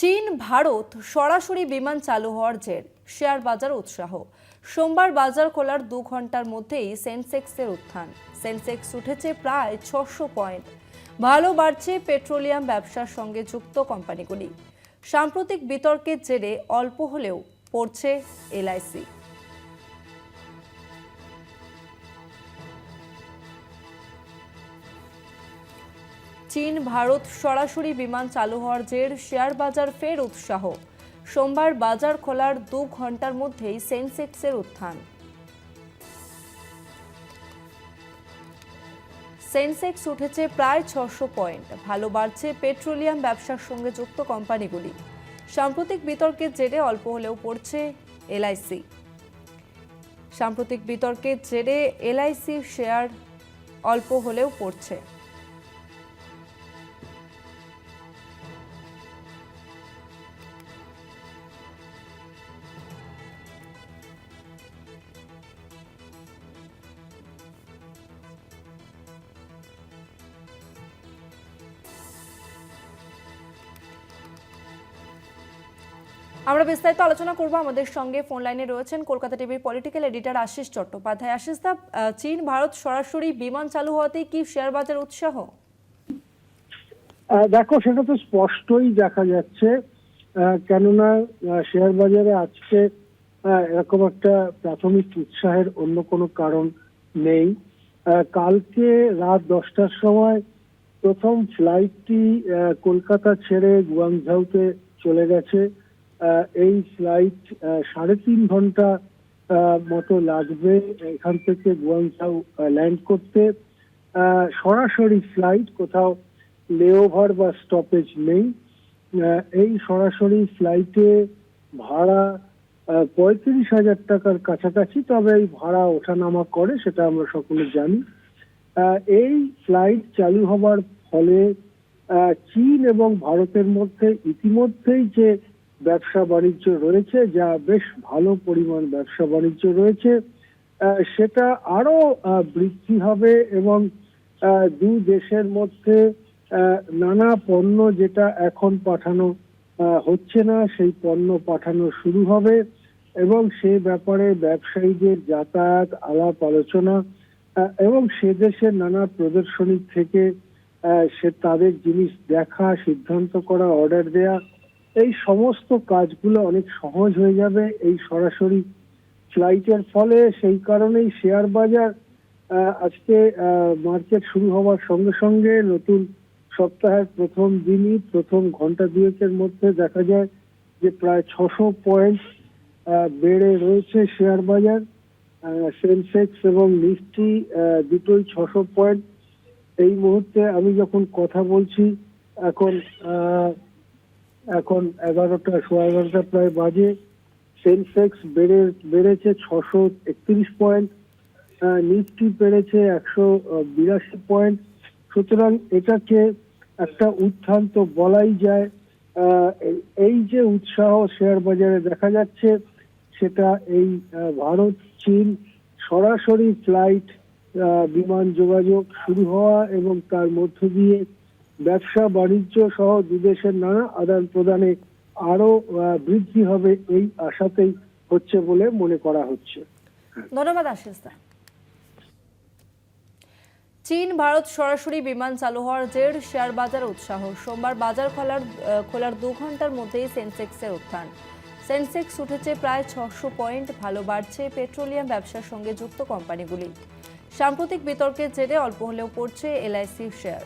চীন, ভারত সরাসরি বিমান চালু হওয়ার জের, শেয়ার বাজার উৎসাহ। সোমবার বাজার খোলার দু ঘণ্টার মধ্যেই সেন্সেক্সের উত্থান। সেন্সেক্স উঠেছে প্রায় ছশো পয়েন্ট। ভালো বাড়ছে পেট্রোলিয়াম ব্যবসার সঙ্গে যুক্ত কোম্পানিগুলি। সাম্প্রতিক বিতর্কের জেরে অল্প হলেও পড়ছে এলআইসি। চীন, ভারত সরাসরি বিমান চালু হওয়ার জের, শেয়ার বাজার ফের উৎসাহ। সোমবার বাজার খোলার দু ঘণ্টার মধ্যেই সেন্সেক্সের উত্থান। সেন্সেক্স উঠেছে প্রায় ছশো পয়েন্ট। ভালো বাড়ছে পেট্রোলিয়াম ব্যবসার সঙ্গে যুক্ত কোম্পানিগুলি। সাম্প্রতিক বিতর্কের জেরে অল্প হলেও পড়ছে এলআইসি সাম্প্রতিক বিতর্কের জেরে এলআইসি শেয়ার অল্প হলেও পড়ছে। আমরা বিস্তারিত আলোচনা করব আমাদের সঙ্গে। ফোন লাইনে রয়েছেন কলকাতা টিভির পলিটিক্যাল এডিটর আশিস চট্টোপাধ্যায়। আশিস দা চীন, ভারত সরাসরি বিমান চালু হওয়াতেই কি শেয়ার বাজার উৎসাহ? দেখো, সেটা তো স্পষ্টই দেখা যাচ্ছে। কেননা শেয়ার বাজারে আজকে এরকম একটা প্রাথমিক উৎসাহের অন্য কোনো কারণ নেই। কালকে রাত দশটার সময় প্রথম ফ্লাইটটি কলকাতা ছেড়ে গুয়াংঝাউতে চলে গেছে। এই ফ্লাইট সাড়ে তিন ঘণ্টা মতো লাগবে এখান থেকে গুয়াংঝাউ ল্যান্ড করতে। সরাসরি ফ্লাইট কোথাও লেওভার বা স্টপেজ নেই। এই সরাসরি ফ্লাইটে ভাড়া পঁয়ত্রিশ হাজার টাকার কাছাকাছি, তবে এই ভাড়া ওঠানামা করে, সেটা আমরা সকলে জানি। এই ফ্লাইট চালু হবার ফলে চীন এবং ভারতের মধ্যে ইতিমধ্যেই যে ব্যবসা বাণিজ্য রয়েছে, যা বেশ ভালো পরিমাণ ব্যবসা বাণিজ্য রয়েছে। সেটা আরও বৃদ্ধি হবে এবং দু দেশের মধ্যে নানা পণ্য যেটা এখন পাঠানো হচ্ছে না, সেই পণ্য পাঠানো শুরু হবে এবং সে ব্যাপারে ব্যবসায়ীদের যাতায়াত, আলাপ আলোচনা এবং সে দেশের নানা প্রদর্শনী থেকে সে তাদের জিনিস দেখা, সিদ্ধান্ত করা, অর্ডার দেয়া এই সমস্ত কাজগুলো অনেক সহজ হয়ে যাবে। এই সরাসরি ফ্লাইটের ফলে সেই কারণেই শেয়ার বাজার আজকে মার্কেট শুরু হওয়ার সঙ্গে সঙ্গে নতুন সপ্তাহের প্রথম দিনই, প্রথম ঘণ্টা দুয়েকের মধ্যে দেখা যায় যে প্রায় ছশো পয়েন্ট বেড়ে রয়েছে শেয়ার বাজার। সেন্সেক্স এবং নিফটি দুটোই ছশো পয়েন্ট এই মুহূর্তে আমি যখন কথা বলছি, এখন এখন এগারোটা, সোয়া এগারোটা প্রায় বাজে। সেন্সেক্স বেড়ে, বেড়েছে ছশো একত্রিশ পয়েন্ট নিফটি বেড়েছে একশো বিরাশি পয়েন্ট। সুতরাং এটাকে একটা উত্থান তো বলাই যায়। এই- যে উৎসাহ শেয়ার বাজারে দেখা যাচ্ছে, সেটা এই ভারত, চীন সরাসরি ফ্লাইট বিমান যোগাযোগ শুরু হওয়া এবং তার মধ্য দিয়ে ব্যবসা বাণিজ্য সহ দুদেশের নানা আদান প্রদানে আরও বৃদ্ধি হবে এই আশাতেই হচ্ছে বলে মনে করা হচ্ছে। ধন্যবাদ আশিস চীন, ভারত সরাসরি বিমান চালু হওয়ার জের শেয়ার বাজার উৎসাহ। সোমবার বাজার খোলার খোলার দু ঘণ্টার মধ্যেই সেন্সেক্সের উত্থান। সেন্সেক্স উঠেছে প্রায় ছশো পয়েন্ট, ভালো বাড়ছে পেট্রোলিয়াম ব্যবসার সঙ্গে যুক্ত কোম্পানিগুলি। সাম্প্রতিক বিতর্কের জেরে অল্প হলেও পড়ছে এলআইসি শেয়ার।